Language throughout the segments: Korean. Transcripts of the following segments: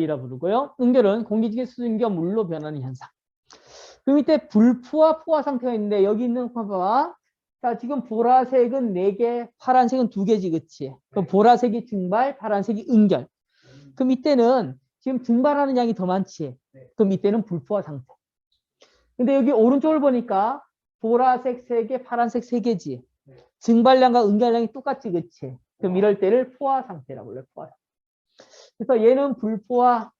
이라 부르고요. 응결은 공기 중의 수증기가 물로 변하는 현상. 그 밑에 불포화 포화 상태가 있는데 여기 있는 봐봐. 자 지금 보라색은 4개, 파란색은 2개지 그치? 그럼 보라색이 증발, 파란색이 응결. 그 밑에는 지금 증발하는 양이 더 많지? 그 밑에는 불포화 상태. 근데 여기 오른쪽을 보니까 보라색 3개, 파란색 3개지? 증발량과 응결량이 똑같지 그치? 그럼 이럴 때를 포화 상태라고 불러요. 포화. 그래서 얘는 불포화,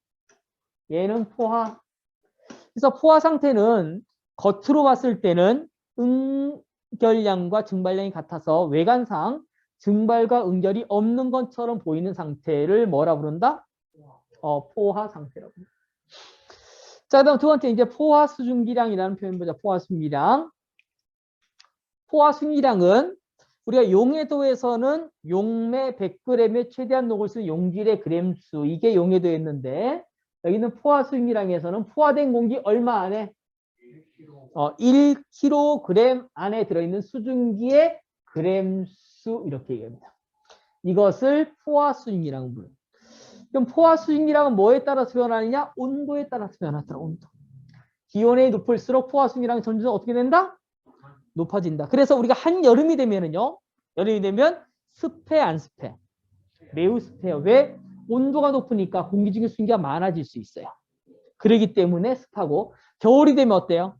얘는 포화. 그래서 포화 상태는 겉으로 봤을 때는 응결량과 증발량이 같아서 외관상 증발과 응결이 없는 것처럼 보이는 상태를 뭐라 부른다? 어, 포화 상태라고. 자, 그다음 두 번째 이제 포화 수증기량이라는 표현 보자. 포화 수증기량. 포화 수증기량은 우리가 용해도에서는 용매 100g에 최대한 녹을 수 용질의 그램수 이게 용해도였는데 여기는 포화 수증기량에서는 포화된 공기 얼마 안에 어, 1kg 안에 들어있는 수증기의 그램수 이렇게 얘기합니다. 이것을 포화 수증기라고 불러요. 그럼 포화 수증기량은 뭐에 따라서 변하느냐? 온도에 따라서 변하더라. 온도. 기온이 높을수록 포화 수증기량이 점점 어떻게 된다? 높아진다. 그래서 우리가 한 여름이 되면은요. 여름이 되면 습해 안 습해? 매우 습해요. 왜? 온도가 높으니까 공기 중에 수증기가 많아질 수 있어요. 그러기 때문에 습하고 겨울이 되면 어때요?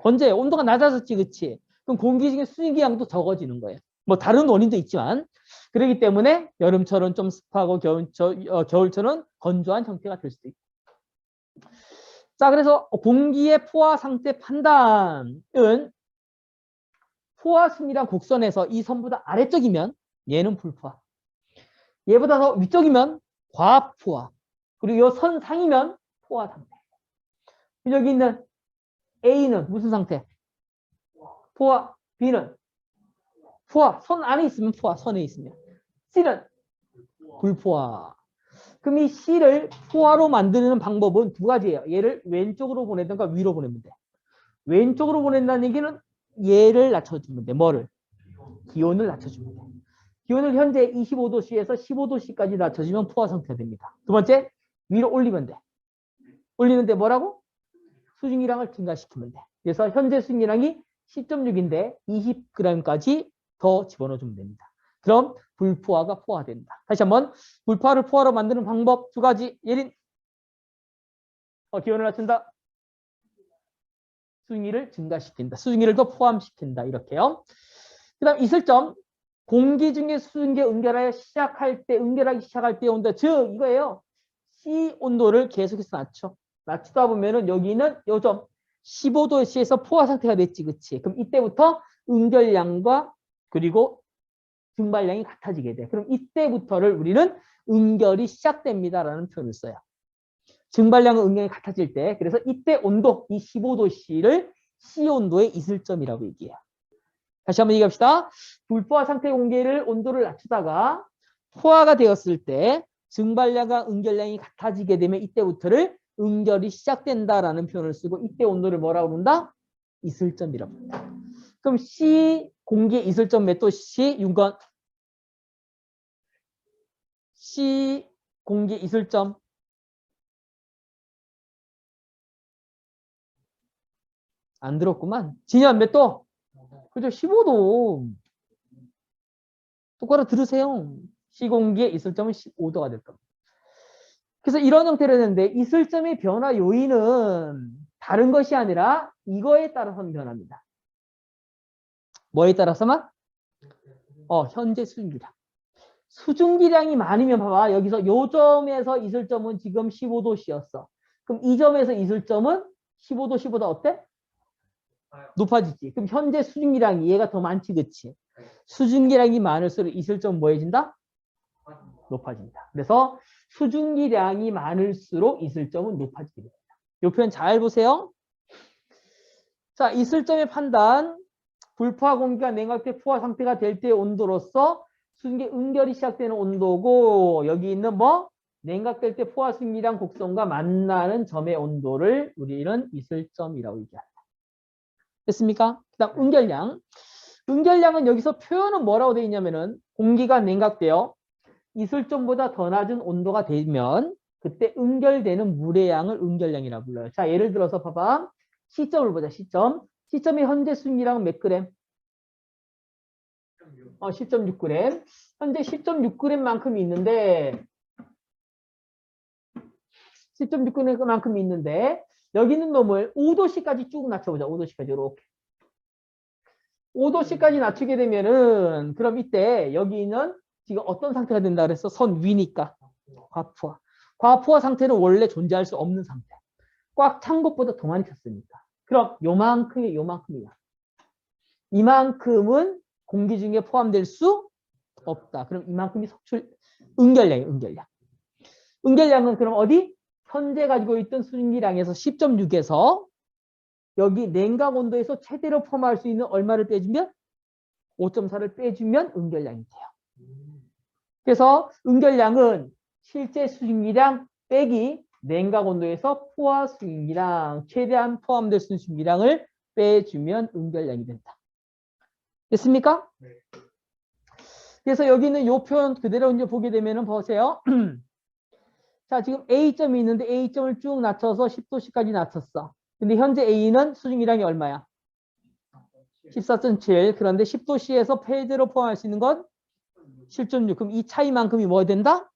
건조해요. 온도가 낮아졌지, 그치? 그럼 공기 중에 수증기 양도 적어지는 거예요. 뭐 다른 원인도 있지만 그렇기 때문에 여름철은 좀 습하고 겨울철, 어, 겨울 철은 건조한 형태가 될 수도 있고. 자, 그래서 공기의 포화 상태 판단은 포화 순이랑 곡선에서 이 선보다 아래쪽이면 얘는 불포화. 얘보다 더 위쪽이면 과포화. 그리고 이 선 상이면 포화 상태. 여기 있는 A는 무슨 상태? 포화. B는 포화. 선 안에 있으면 포화. 선에 있으면. C는 불포화. 그럼 이 C를 포화로 만드는 방법은 두 가지예요. 얘를 왼쪽으로 보내든가 위로 보내면 돼. 왼쪽으로 보낸다는 얘기는 얘를 낮춰주면 돼. 뭐를? 기온을 낮춰주면 돼. 기온을 현재 25도씨에서 15도씨까지 낮춰주면 포화 상태가 됩니다. 두 번째, 위로 올리면 돼. 올리는데 뭐라고? 수증기량을 증가시키면 돼. 그래서 현재 수증기량이 10.6인데 20g까지 더 집어넣어주면 됩니다. 그럼 불포화가 포화된다. 다시 한번 불포화를 포화로 만드는 방법 두 가지. 예린 어, 기온을 낮춘다. 수증기를 증가시킨다. 수증기를 더 포함시킨다. 이렇게요. 그 다음 이슬점 공기 중에 수증기 응결하여 시작할 때 응결하기 시작할 때 온도 즉 이거예요. C 온도를 계속해서 낮춰. 낮추다 보면은 여기는 요점 15도씨에서 포화 상태가 됐지 그치 그럼 이때부터 응결량과 그리고 증발량이 같아지게 돼. 그럼 이때부터를 우리는 응결이 시작됩니다라는 표현을 써요. 증발량과 응결이 같아질 때 그래서 이때 온도 이 15도씨를 C 온도의 이슬점이라고 얘기해요. 다시 한번 얘기합시다. 불포화 상태 공기를 온도를 낮추다가 포화가 되었을 때 증발량과 응결량이 같아지게 되면 이때부터를 응결이 시작된다라는 표현을 쓰고 이때 온도를 뭐라고 부른다? 이슬점이라고 부른다. 그럼 C 공기의 이슬점 몇 도씨? 윤건 C 공기 이슬점 안 들었구만. 진현 몇 도? 그죠? 15도. 똑바로 들으세요. 시공기의 이슬점은 15도가 될 겁니다. 그래서 이런 형태로 되는데 이슬점의 변화 요인은 다른 것이 아니라 이거에 따라서 변합니다. 뭐에 따라서만? 어, 현재 수증기량. 수증기량이 많으면 봐봐. 여기서 요 점에서 이슬점은 지금 15도씨였어. 그럼 이 점에서 이슬점은 15도씨보다 어때? 높아지지. 그럼 현재 수증기량이 얘가 더 많지, 그치? 수증기량이 많을수록 이슬점 뭐해진다? 높아진다. 그래서 수증기량이 많을수록 이슬점은 높아지게 됩니다. 이 표현 잘 보세요. 자, 이슬점의 판단. 불포화 공기가 냉각돼 포화 상태가 될 때의 온도로서 수증기 응결이 시작되는 온도고 여기 있는 뭐 냉각될 때 포화 수증기량 곡선과 만나는 점의 온도를 우리는 이슬점이라고 얘기합니다. 됐습니까? 그 다음 응결량. 응결량은 여기서 표현은 뭐라고 되어 있냐면은 공기가 냉각되어 이슬점보다 더 낮은 온도가 되면 그때 응결되는 물의 양을 응결량이라 불러요. 자, 예를 들어서 봐봐. 시점을 보자. 시점. 시점의 현재 수익량은 몇 그램? 어, 10.6g. 현재 10.6g만큼이 있는데 10.6g만큼이 있는데 여기 있는 놈을 5도씨까지 쭉 낮춰보자. 5도씨까지 이렇게. 5도씨까지 낮추게 되면은 그럼 이때 여기는 지금 어떤 상태가 된다 그랬어? 선 위니까 과포화. 과포화 상태는 원래 존재할 수 없는 상태. 꽉 찬 것보다 더 많이 찼으니까. 그럼 요만큼이 요만큼이야. 이만큼은 공기 중에 포함될 수 없다. 그럼 이만큼이 석출 응결량이에요. 응결량. 응결량은 그럼 어디? 현재 가지고 있던 수증기량에서 10.6에서 여기 냉각 온도에서 최대로 포함할 수 있는 얼마를 빼주면 5.4를 빼주면 응결량이 돼요. 그래서 응결량은 실제 수증기량 빼기 냉각 온도에서 포화 수증기량 최대한 포함될 수 있는 수증기량을 빼주면 응결량이 된다. 됐습니까? 네. 그래서 여기 있는 요 표현 그대로 이제 보게 되면 은 보세요. 자, 지금 A점이 있는데 A점을 쭉 낮춰서 10도씨까지 낮췄어. 근데 현재 A는 수증기량이 얼마야? 14.7. 그런데 10도씨에서 폐제로 포함할 수 있는 건 7.6. 그럼 이 차이만큼이 뭐 된다?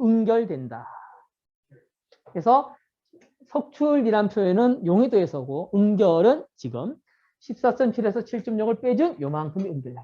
응결된다. 그래서 석출이란 표현은 용해도에서고 응결은 지금 14.7에서 7.6을 빼준 요만큼이 응결량.